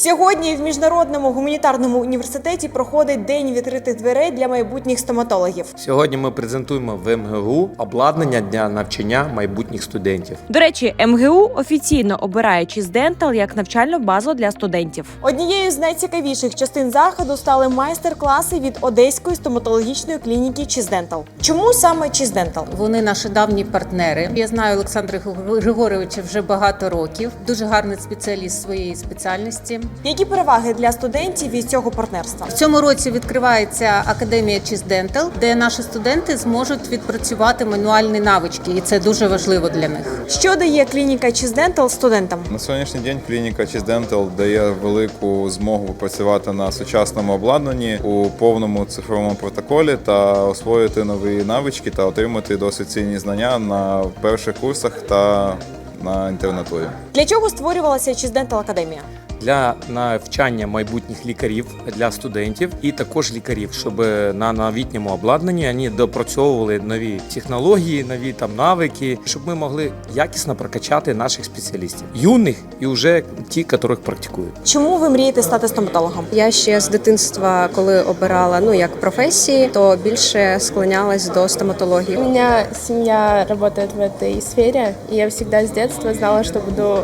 Сьогодні в міжнародному гуманітарному університеті проходить день відкритих дверей для майбутніх стоматологів. Сьогодні ми презентуємо в МГУ обладнання для навчання майбутніх студентів. До речі, МГУ офіційно обирає Чіздентал як навчальну базу для студентів. Однією з найцікавіших частин заходу стали майстер-класи від одеської стоматологічної клініки Чиздентал. Чому саме Чиздентал? Вони наші давні партнери. Я знаю Олександра Григоровича вже багато років. Дуже гарний спеціаліст своєї спеціальності. Які переваги для студентів від цього партнерства? В цьому році відкривається академія Чиздентал, де наші студенти зможуть відпрацювати мануальні навички, і це дуже важливо для них. Що дає клініка Чиздентал студентам? На сьогоднішній день клініка Чиздентал дає велику змогу працювати на сучасному обладнанні у повному цифровому протоколі та освоїти нові навички та отримати досить цінні знання на перших курсах та на інтернатурі. Для чого створювалася Чиздентал Академія? Для навчання майбутніх лікарів для студентів і також лікарів, щоб на новітньому обладнанні вони допрацьовували нові технології, нові там навики, щоб ми могли якісно прокачати наших спеціалістів, юних і вже ті, яких практикують. Чому ви мрієте стати стоматологом? Я ще з дитинства, коли обирала ну як професії, то більше склонялась до стоматології. У меня семья работает в этой сфере, и я всегда с детства знала, что буду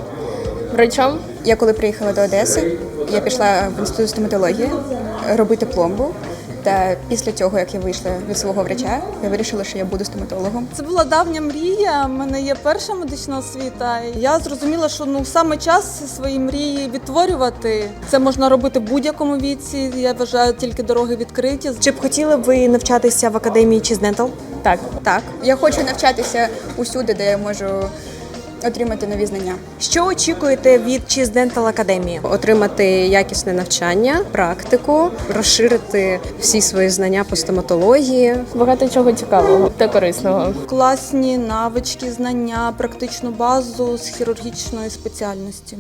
врачом. Я коли приїхала до Одеси, я пішла в інститут стоматології робити пломбу. Та після цього, як я вийшла від свого врача, я вирішила, що я буду стоматологом. Це була давня мрія. У мене є перша медична освіта. Я зрозуміла, що ну саме час свої мрії відтворювати. Це можна робити в будь-якому віці. Я вважаю, тільки дороги відкриті. Чи б хотіли б ви навчатися в академії Чиздентал? Так, Так, я хочу навчатися усюди, де я можу отримати нові знання. Що очікуєте від Чиздентал Академії? Отримати якісне навчання, практику, розширити всі свої знання по стоматології, багато чого цікавого та корисного. Класні навички, знання, практичну базу з хірургічної спеціальності.